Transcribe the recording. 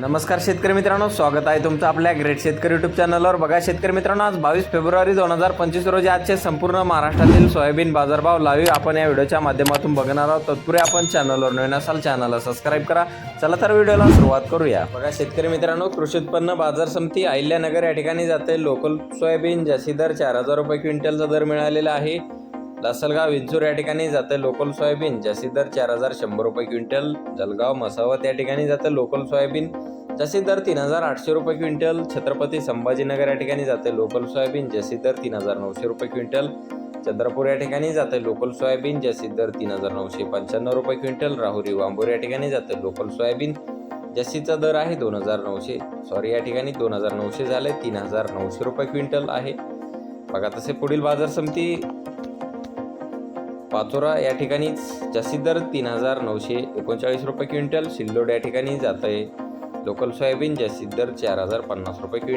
नमस्कार शेतकरी मित्रांनो स्वागत आहे तुमचं आपल्या ग्रेट शेतकरी युट्यूब चॅनलवर बघा शेतकरी मित्रांनो आज बावीस फेब्रुवारी दोन हजार पंचवीस रोजी आजचे संपूर्ण महाराष्ट्रातील सोयाबीन बाजारभाव लावी आपण या व्हिडिओच्या माध्यमातून बघणार आहोत. तत्पुरे आपण चॅनलवर नवीन असाल चॅनलला सबस्क्राईब करा. चला तर व्हिडिओला सुरुवात करूया. बघा शेतकरी मित्रांनो कृषी उत्पन्न बाजार समिती अहिल्यानगर या ठिकाणी जाते. लोकल सोयाबीन जास्ती दर चार हजार रुपये क्विंटलचा दर मिळालेला आहे. लासलगाव विंचूर या ठिकाणी जातं लोकल सोयाबीन जास्तीत दर चार हजार शंभर रुपये क्विंटल. जलगाव मसावत या ठिकाणी जातं लोकल सोयाबीन जास्तीत दर तीन हजार आठशे रुपये क्विंटल. छत्रपती संभाजीनगर या ठिकाणी जाते लोकल सोयाबीन जास्तीत दर तीन हजार नऊशे रुपये क्विंटल. चंद्रपूर या ठिकाणी जाते लोकल सोयाबीन जास्तीत दर तीन हजार नऊशे पंच्याण्णव रुपये क्विंटल. राहुरी वांबूर या ठिकाणी जाते लोकल सोयाबीन जास्तीचा दर आहे दोन हजार नऊशे. सॉरी या ठिकाणी दोन हजार नऊशे झाले तीन हजार नऊशे रुपये क्विंटल आहे. बघा तसे पुढील बाजार समिती पाचोरा या ठिकाणी जास्तीत दर तीन हजार नऊशे एकोणचाळीस रुपये क्विंटल. सिल्लोड या ठिकाणी जात आहे लोकल सोयाबीन जास्तीत दर चार हजार पन्नास रुपये क्विंटल.